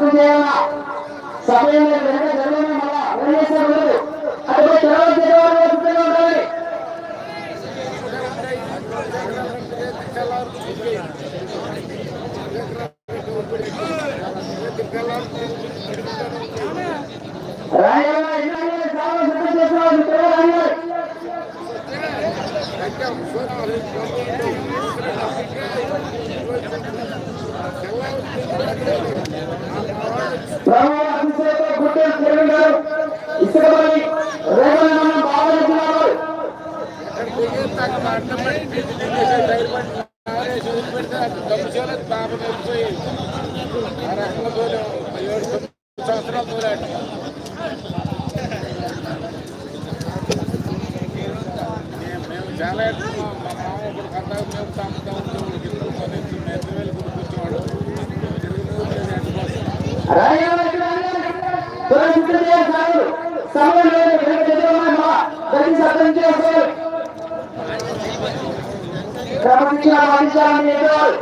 సిద్ధం చేయాలా? సమయంలో వెనక జరగడం వల్ల వైఎస్ఆర్ ఉండదు అక్కడ తర్వాత జరగడం సిద్ధంగా ఉండాలి రాయలవాడ ఇలాగే చాలా సిద్ధం చేస్తున్నారు రాయలవాడ ప్రభు అభిషేక గుట్టెలు కిరణ్ గారు ఇసుకబడి రేగల మండలం బాబు గారు సంవత్సరాలు తోలాడు మేము చాలా ఎక్కువ మా మామ ఇప్పుడు కథ మేము తాముతా ఇద్దరు కొని మేము వేలు కూర్చోవాడు రాయలవాడ ఇక్కడ త్వరగా సిద్ధం చేయాలి సార్ సమయం లేదు వెనక జరగడం మళ్ళా దయచేసి అర్థం చేసుకోవాలి క్రమశిక్షణ పాటించాలని చెప్పేవారు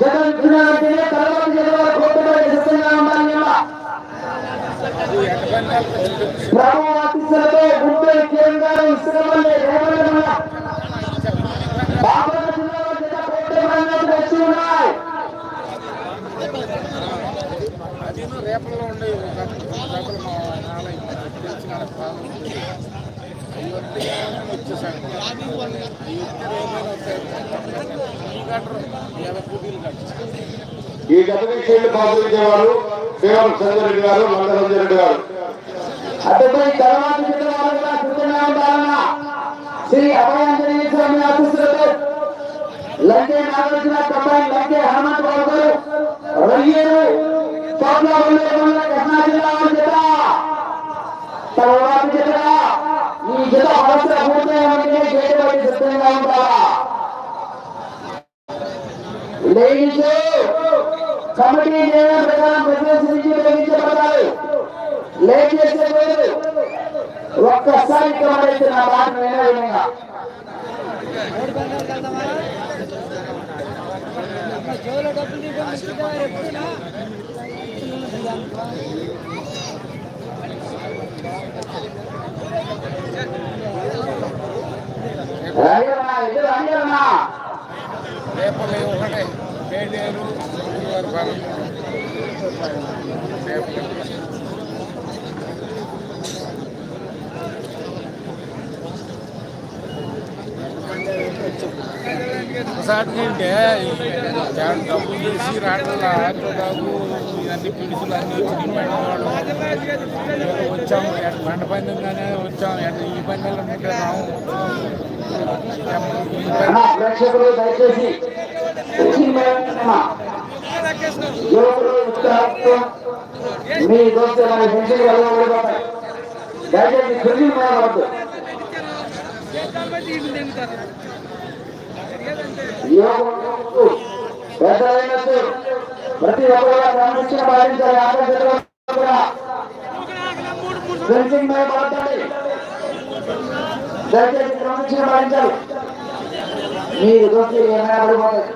జగన్ ఇచ్చినారంటేనే తర్వాత జరగాలి కోర్టుబడి సిద్ధంగా ఉండాలి అమ్మా బాపట్ల జిల్లాలో కోర్టు వచ్చి ఉన్నాయి. రేపల్లో ఉండే ఈ గత విషయాన్ని పాల్గొనేవారు కేవలం చంద్రరెడ్డి గారు మందరంజన్ రెడ్డి గారు. అటుపై తర్వాత సిద్ధంగా ఉండాలన్న శ్రీ అభయాంజనేయ స్వామి ఆశీస్సులతో లంకే నాగార్జున కంబైన్ లంకే హనుమంత్ బాబు గారు రొయ్యేరు కృష్ణా జిల్లా వారి జత తర్వాత జత ఈ జత అవసర పూర్తయ్యే గేటు బయట సిద్ధంగా ఉండాలా లేడీస్ కమిటీ నియమం ప్రకారం ప్రవేశించి ఉపయోగించబడతారు లేట్ చేసే లేదు ఒక్కసారి కమరైతే నా మాట వినే విధంగా. జోలో ఒకటే. పేడేరు గురువారి పాలన రేపల్లి ఒకసారి అంటే డబ్బులు చేసి రావట్లా ఆటోదాకు ఇవన్నీ పిడుసులు అన్నీ వచ్చి వచ్చాము ఎటు పంట పందంగానే వచ్చాము ఈ పండుగలు ఉంటే ప్రేక్షకులు దయచేసి మీ దోస్తు పెన్షన్ వెళ్ళబడిపోతాయి దయచేసి చిన్మయమవద్దు యువకులు పెద్దలైనట్టు ప్రతి ఒక్కరు క్రమశిక్షణ పాటించాలి ఆకర్షణ కూడా పెన్షన్ పడతాయి దయచేసి క్రమశిక్షణ పాటించాలి. మీరు దోస్తు ఏమైనా పడిపోతాయి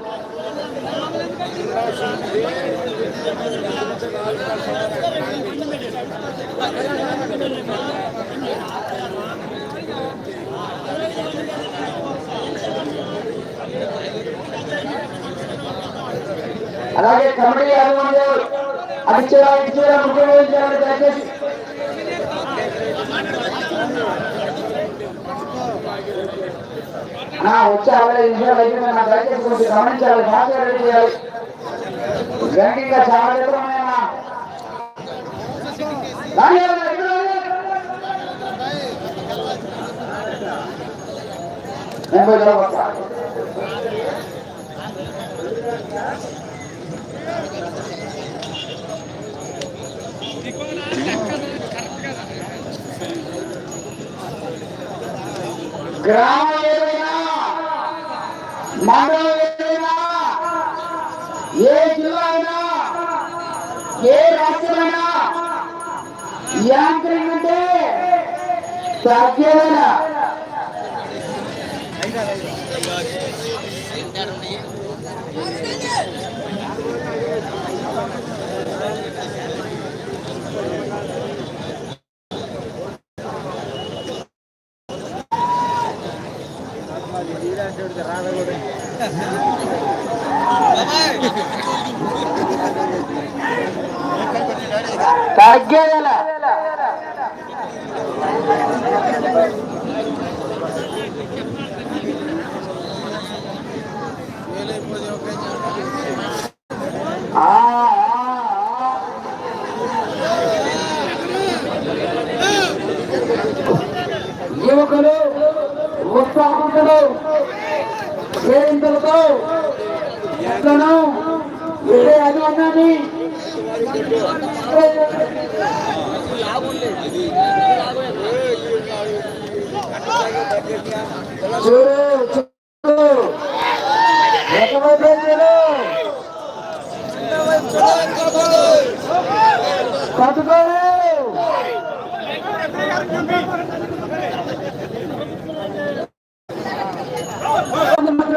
అలాగే కమిటీ అభిమానులు అది చేయాలి ఇది చేయాలి ముఖ్యమైన చేయాలి దయచేసి నా వచ్చే అరవై నిమిషాలు అయిపోయింది నా దయచేసి కొంచెం గమనించాలి. రెడీ చేయాలి చాలా మండలం ఏదైనా ఏ జిల్లా అయినా ఏ రాష్ట్రమైనా? యాంకరింగ్ అంటే తగ్గేదైనా తగ్గేదల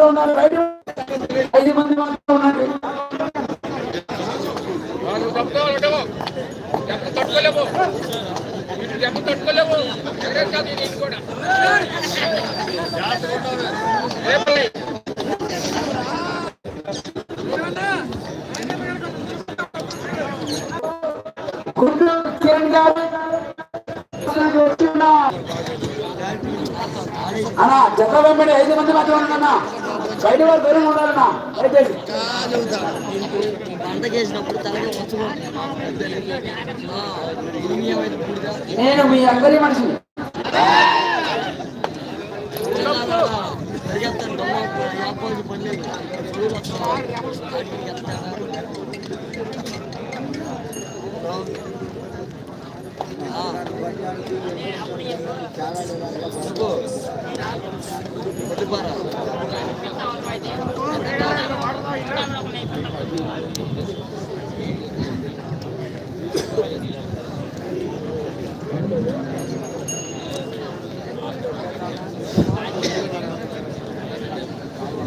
ఉన్నారు ఐదు మంది మాత్రం ఉన్నారు. ఇటు దెబ్బ కాదు కూడా. గుంటూరు అన్నా జత వెంబడి ఐదు మంది మాత్రం ఉన్నా బయట వారు దూరంగా ఉండాలన్నా దయచేసి. నేను మీ అందరి మనిషిని పరిగెత్తాను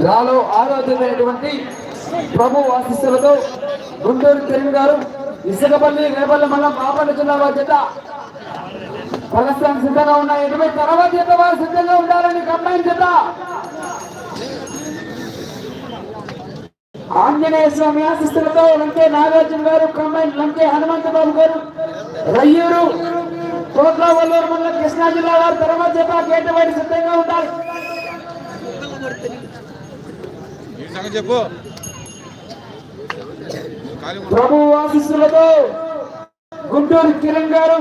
రాలో ఆరోగ్యమైనటువంటి ప్రభు ఆశిస్సులతో గుంటూరు తెలుగు గారు ఇసుకపల్లి రేపల్లి మండలం బాపట్ల జిల్లా వారి ప్రదర్శనకు సిద్ధంగా ఉన్నాయి ఎటువంటి తర్వాత చేత వారు సిద్ధంగా ఉండాలని చేత ఆంజనేయ స్వామి ఆశిస్సులతో లంకే నాగార్జున గారు కంబైన్ లంకే హనుమంతబాబు గారు రయ్యూరు కోట్ల వల్లూరు మండలం కృష్ణా జిల్లా వారు తర్వాత చేత గేట్ బయట సిద్ధంగా ఉండాలి చెప్పు. ప్రభు ఆశీస్సులతో గుంటూరు కిరణ్ గారు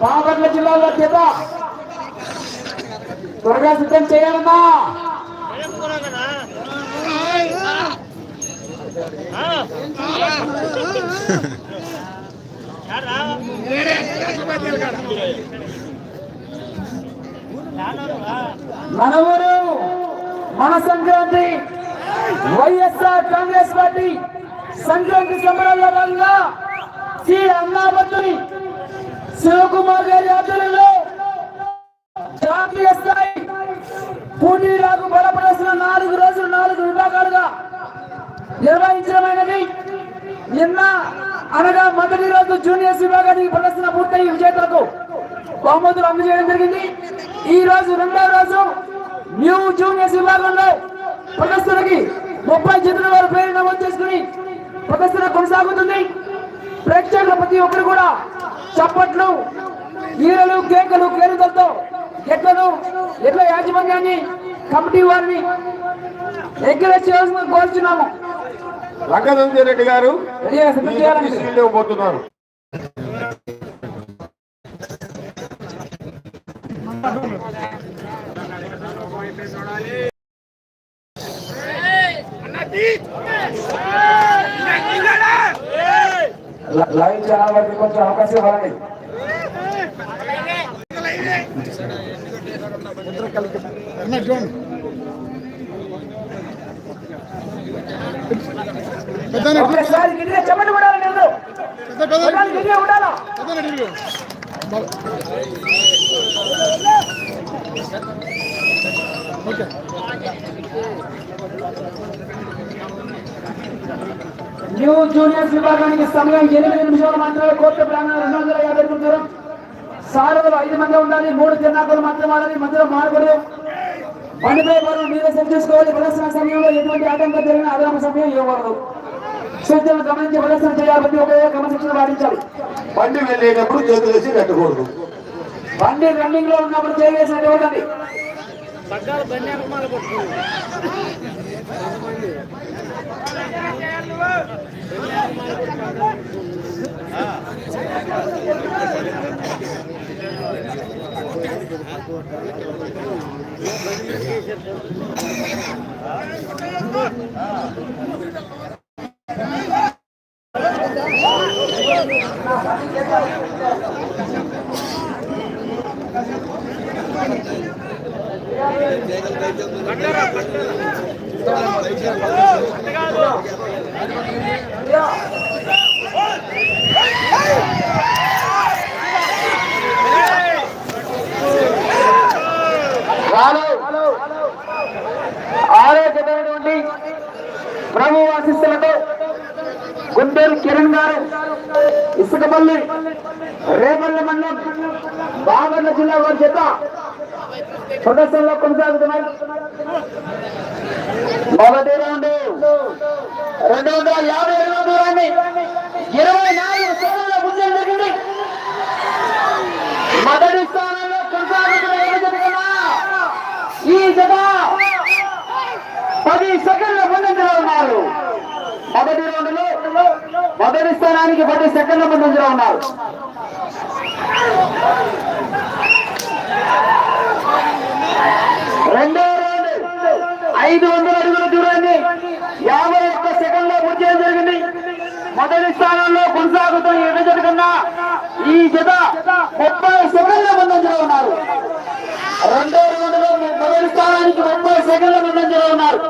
బాపట్ల జిల్లాలో చేత త్వరగా సిద్ధం చేయాలన్నా మన ఊరు మన సంక్రాంతి వైఎస్ఆర్ కాంగ్రెస్ పార్టీ సంక్రాంతి సంబరాల్లో భాగంగా శ్రీ అన్నాభద్రుని శివకుమార్ గారి ఆధ్వర్యంలో జాతీయ స్థాయి పోటీలకు బలపడాల్సిన నాలుగు రోజులు నాలుగు విభాగాలుగా నిర్వహించడమైనది. నిన్న అనగా మొదటి రోజు జూనియర్స్ విభాగానికి ప్రదర్శన పూర్తయి విజేతలకు బహుమతులు అందజేయడం జరిగింది. ఈ రోజు రెండవ రోజు న్యూ జూనియర్స్ విభాగంలో ప్రదర్శనకి ముప్పై జతల వారు పేరు నమోదు చేసుకుని ప్రదర్శన కొనసాగుతుంది. ప్రేక్షకులు ప్రతి ఒక్కరు కూడా చప్పట్లు ఈరలు కేకలు కేరుదలతో ఎట్లను ఎట్ల యాజమాన్యాన్ని కమిటీ వారిని ఎంకరేజ్ చేయాల్సిన కోరుచున్నాము రెడ్డి గారు సిద్ధం చాలా వరకు కొంచెం అవకాశం ఇవ్వాలండి చెప్పండి న్యూ జూనియర్స్ విభాగానికి సమయం ఎనిమిది నిమిషాలు మాత్రమే కోర్టు ప్రాంగణం రెండు వందల యాభై అడుగుల దూరం సారథులు ఐదు మంది ఉండాలి మూడు తిన్నాకులు మాత్రం ఆడాలి మధ్యలో మార్పులు బండిపై మనం మీరే సెట్ చేసుకోవాలి. ప్రదర్శన సమయంలో ఎటువంటి ఆటంకం జరిగిన అదనపు సమయం ఇవ్వకూడదు. సూచనలు గమనించి ప్రదర్శన చేయాలి ప్రతి ఒక్క క్రమశిక్షణ పాటించాలి బండి వెళ్ళేటప్పుడు చేతులు వేసి కట్టకూడదు. బండి రన్నింగ్లో ఉన్నప్పుడు చేయవేసినట్టు ఇవ్వదండి పగ్గాలు బండి వెనకమాల పట్టుకోండి ఆరోగ్యమైనటువంటి ప్రభు ఆశిస్తులతో గుంటూరు కిరణ్ గారు ఇసుకపల్లి రేపల్లి మండలం బాగర్ల జిల్లా వారి చేత ప్రదర్శనలో కొనసాగుతున్నారు మొదటి రౌండ్ రెండు వందల యాభై అడుగుల దూరాన్ని ఇరవై నాలుగు సెకండ్ల ముందు జరిగింది మొదటి స్థానంలో కొనసాగుతున్న ఈ జత పది సెకండ్ల ముందంజలో ఉన్నారు. మొదటి రౌండ్లో మొదటి స్థానానికి పది సెకండ్ల ముందంజలో ఉన్నారు. రెండో రౌండ్ ఐదు వందల అడుగుల దూరాన్ని యాభై ఒక్క సెకండ్లో పూర్తి చేయడం జరిగింది. మొదటి స్థానంలో కొనసాగుతున్న ఎడ జత కన్నా ఈ జత ముప్పై సెకండ్ల ముందంజలో ఉన్నారు. రెండో రౌండ్లో మొదటి స్థానానికి ముప్పై సెకండ్ల ముందంజలో ఉన్నారు.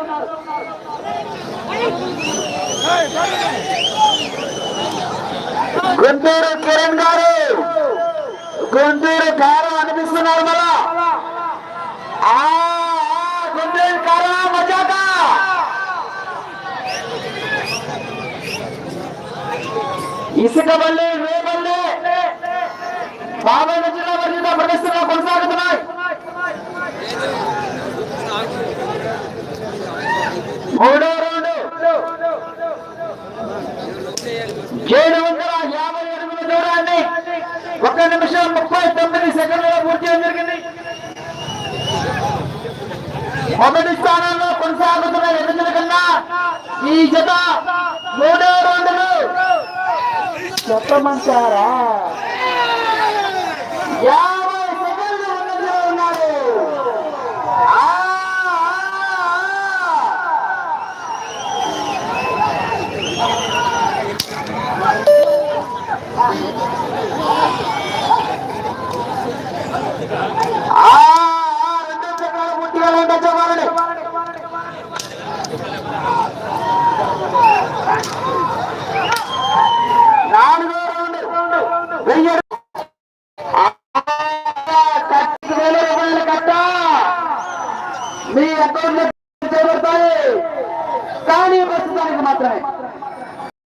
గుంటూరు కిరణ్ గారు గుంటూరు గారు అనిపిస్తున్నారు మళ్ళా ఆ, ఆ, గుంటూరు కారం మజాక ఇసుక బల్లి రేపల్లి బాబాయ్ జిల్లా పరిధిత ప్రదర్శనలు కొనసాగుతున్నాయి. మూడో రౌండ్. ఏడు వందల యాభై ఎనిమిది దూరాన్ని ఒక నిమిషం ముప్పై తొమ్మిది సెకండ్లలో పూర్తి చేయడం జరిగింది. మొదటి స్థానంలో కొనసాగుతున్న ఎదుగుల కన్నా ఈ జత మూడో రౌండ్లు చెప్పమంటారా యా సెకండ్లు ముందంజలో ఉన్నారు ఆ, ఆ, ఆ, ఆ, ఆ, రెండో చక్రాలు పూర్తిగా రెండో చక్రాలని నాలుగో రౌండ్ వెయ్యి ఆ, కట్టు వేల రూపాయల కట్ట మీ అకౌంట్లో చేయబడతాయి కానీ ప్రస్తుతానికి మాత్రమే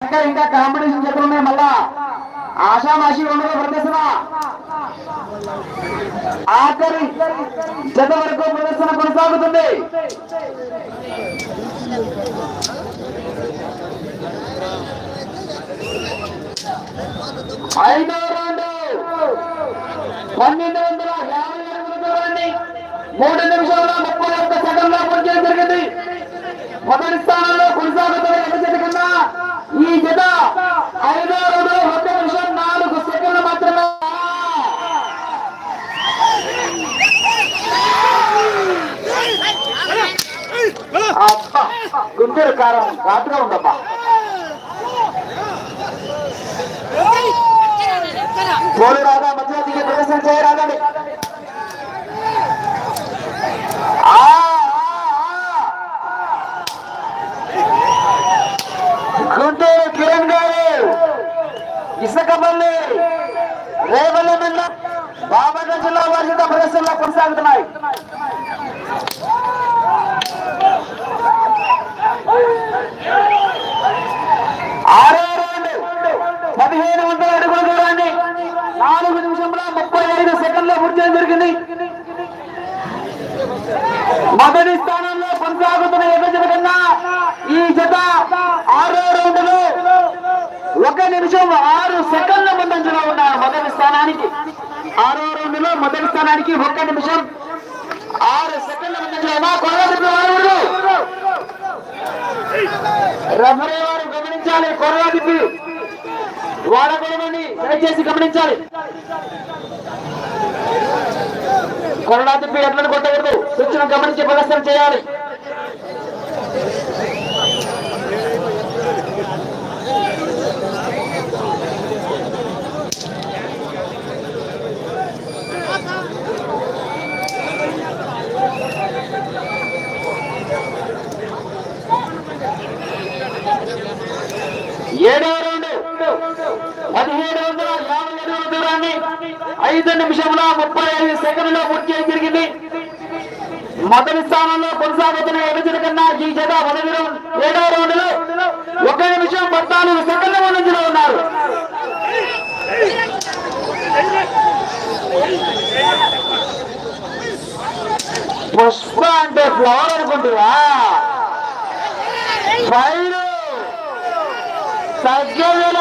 ఇంకా ఇంకా కాంపిటీషన్ చెట్లు ఉన్నాయి మళ్ళా ఆషామాషి ఉండదు ప్రదర్శన ఆఖరి జత వరకు ప్రదర్శన కొనసాగుతుంది ఐదో రౌండ్ పన్నెండు వందల యాభై అడుగుల దూరాన్ని మూడు నిమిషాల ముప్పై ఒక్క సెకండ్లో పూర్తి జరిగింది. మొదటి స్థానంలో కొనసాగుతున్న ఎడ జత కన్నా ఈ జత ఐదో రౌండ్ ఒక నిమిషం నాలుగు సెకండ్లు మాత్రమే. గుంటూరు కారం ఘాటుగా ఉందబ్బా. గోలు రాగా మధ్య ప్రదర్శన చేయరాదండి గుంటూరు కిరణ్ గారు ఇసుకపల్లి రేవల్లి మండలం బాబర్ల జిల్లా వర్షిత ప్రదర్శనలో కొనసాగుతున్నాయి. ఆరో రౌండ్ పదిహేను వందల అడుగుల దూరాన్ని నాలుగు నిమిషంలో ముప్పై ఐదు మొదటి స్థానంలో కొనసాగుతున్న ఎగజల కన్నా ఈ జత ఆరో రౌండ్లో ఒక నిమిషం ఆరు సెకండ్ల ముందంజలో ఉన్నారు మొదటి స్థానానికి ఆరో రౌండ్లో మొదటి స్థానానికి ఒక్క నిమిషం ఆరు సెకండ్ల ముందంజలో ఉన్నా కొనసాగుతున్న రెఫరీ వారు. గమనించాలి కొరగా తిప్పి వాడకూడదని దయచేసి గమనించాలి. కొరడా తిప్పి ఎట్లను కొట్టకూడదు. సూచన గమనించి ప్రదర్శన చేయాలి. ఏడవ రెండు. పదిహేడు వందల ఐదు నిమిషముల ముప్పై ఐదు సెకండ్లో పూర్తి అయి జరిగింది మొదటి స్థానంలో కొనసాగుతున్న ఎడజన కన్నా ఈ జత మొదటి ఏడవ రౌండ్లో ఒక నిమిషం పద్నాలుగు సెకండ్ల ముందంజలో ఉన్నారు. పుష్ప అంటే ఫ్లవర్ అనుకుంటువా ఫైరు. సజ్జల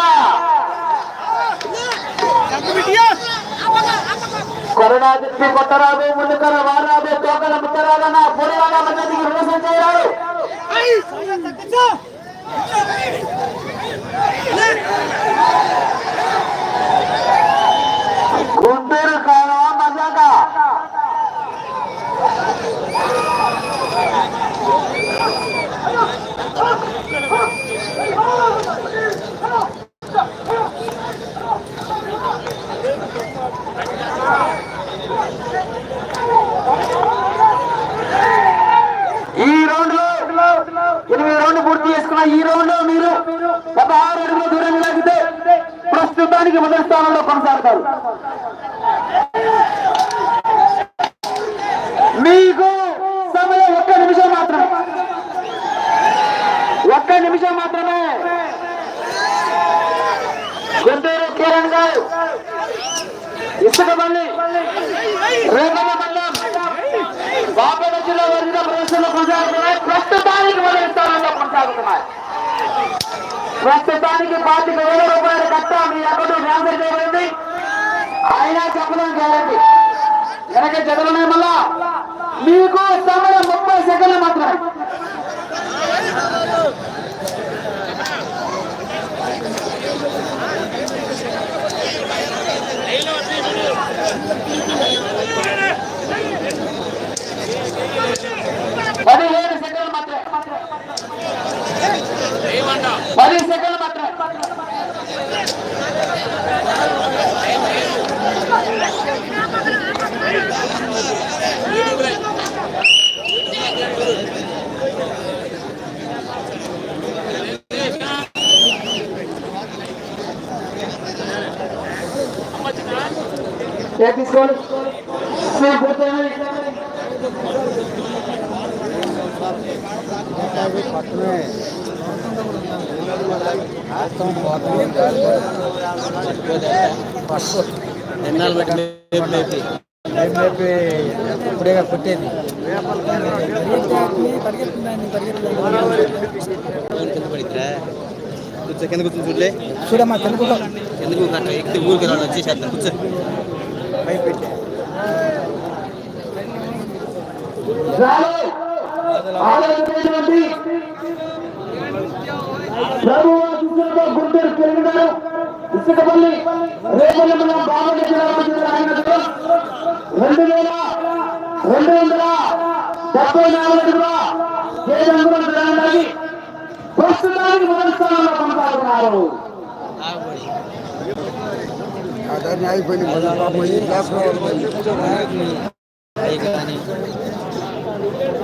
కరోనా కొట్టరాబో ముందుకర వారాబో తోకల ముట్టరాదన్న పొడిలాగా మధ్యకి మోసం చేయరాడు గుంటూరు కాలవా మజాగా ఈ రౌండ్లో ఎనిమిది రౌండ్ పూర్తి చేసుకున్న ఈ రౌండ్లో మీరు పదహారు అడుగుల దూరం లాగితే ప్రస్తుతానికి మొదటి స్థానంలో కొనసాగుతారు. మీకు సమయం ఒక్క నిమిషం మాత్రమే. ఒక్క నిమిషం మాత్రమే. గుంటూరు కిరణ్ గారు. ఇసుకపల్లి రేపల్ల మండలం. బాపేట జిల్లా వర్గ ప్రదర్శనలో కొనసాగుతున్నాయి. ప్రస్తుతానికి మొదటి స్థానంలో ప్రస్తుతానికి పాతిక వేల రూపాయల కట్ట. మీ అకౌంట్ ట్రాన్స్ఫర్ చేయబడింది. అయినా చెప్పడం చేయండి వెనక జగలున్నాయి మళ్ళా. మీకు సమయం ముప్పై సెకండ్లు మాత్రమే పదిహేను సెకండ్లు మాత్రమే పది సెకండ్లు మాత్రమే ఏ తీసుకోండి స్కూల్ పూర్తయింది ఎన్నాళ్ళు బట్టి మేపు ఇప్పుడే పుట్టేది కూర్చో కింద కూర్చొని చూడలే చూడమ్మా తెలుగు ఎందుకు కట్ట ఎక్కితే ఊరికి వచ్చేసేస్తాను కూర్చో ఆలోచించినటువంటి ప్రభు ఆశీస్సులతో గుంటూరు పెరుగుతారు ఇసుకపల్లి రేపల్లి మనం బాపట్ల జిల్లా రెండు వేల రెండు వందల డెబ్బై నాలుగు అడుగుల ఏడు అంగుళం ప్రస్తుతానికి మొదటి స్థానంలో కొనసాగుతున్నారు. అయిపోయింది అయ్యి